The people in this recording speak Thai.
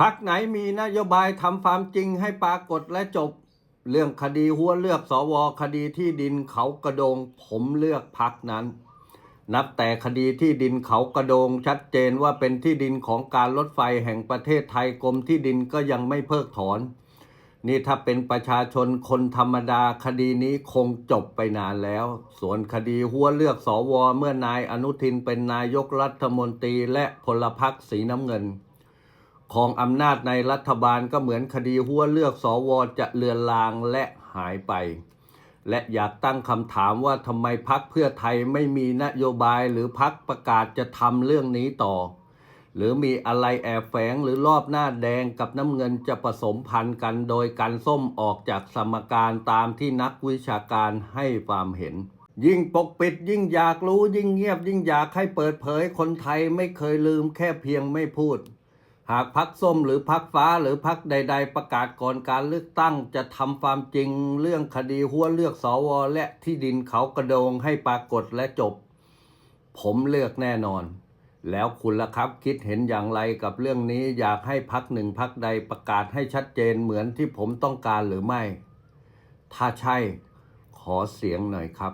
พักไหนมีนโยบายทำความจริงให้ปรากฏและจบ เรื่องคดีหัวเลือกสวคดีที่ดินเขากระโดง ผมเลือกพักนั้น นับแต่คดีที่ดินเขากระโดงชัดเจนว่าเป็นที่ดินของการรถไฟแห่งประเทศไทยกรมที่ดินก็ยังไม่เพิกถอน นี่ถ้าเป็นประชาชนคนธรรมดาคดีนี้คงจบไปนานแล้ว ส่วนคดีหัวเลือกสวเมื่อนายอนุทินเป็นนายกรัฐมนตรีและพลพรรคสีน้ำเงิน ของอำนาจในรัฐบาลก็เหมือนคดีหัวเลือกสวจะเลือนลางและหายไป และอยากตั้งคำถามว่าทำไมพักเพื่อไทยไม่มีนโยบายหรือพักประกาศจะทำเรื่องนี้ต่อ หรือมีอะไรแอบแฝงหรือรอบหน้าแดงกับน้ำเงินจะผสมพันธุ์กันโดยการส้มออกจากสมการตามที่นักวิชาการให้ความเห็นยิ่งปกปิดยิ่งอยากรู้ยิ่งเงียบยิ่งอยากให้เปิดเผยคนไทยไม่เคยลืมแค่เพียงไม่พูด หากพักส้มหรือพักฟ้าหรือพักใด ๆ ประกาศก่อนการเลือกตั้งจะทำความจริงเรื่องคดีหัวเลือกสวและที่ดินเขากระโดงให้ปรากฏและจบ ผมเลือกแน่นอน แล้วคุณล่ะครับคิดเห็นอย่างไรกับเรื่องนี้อยากให้พักหนึ่งพักใดประกาศให้ชัดเจนเหมือนที่ผมต้องการหรือไม่ ถ้าใช่ขอเสียงหน่อยครับ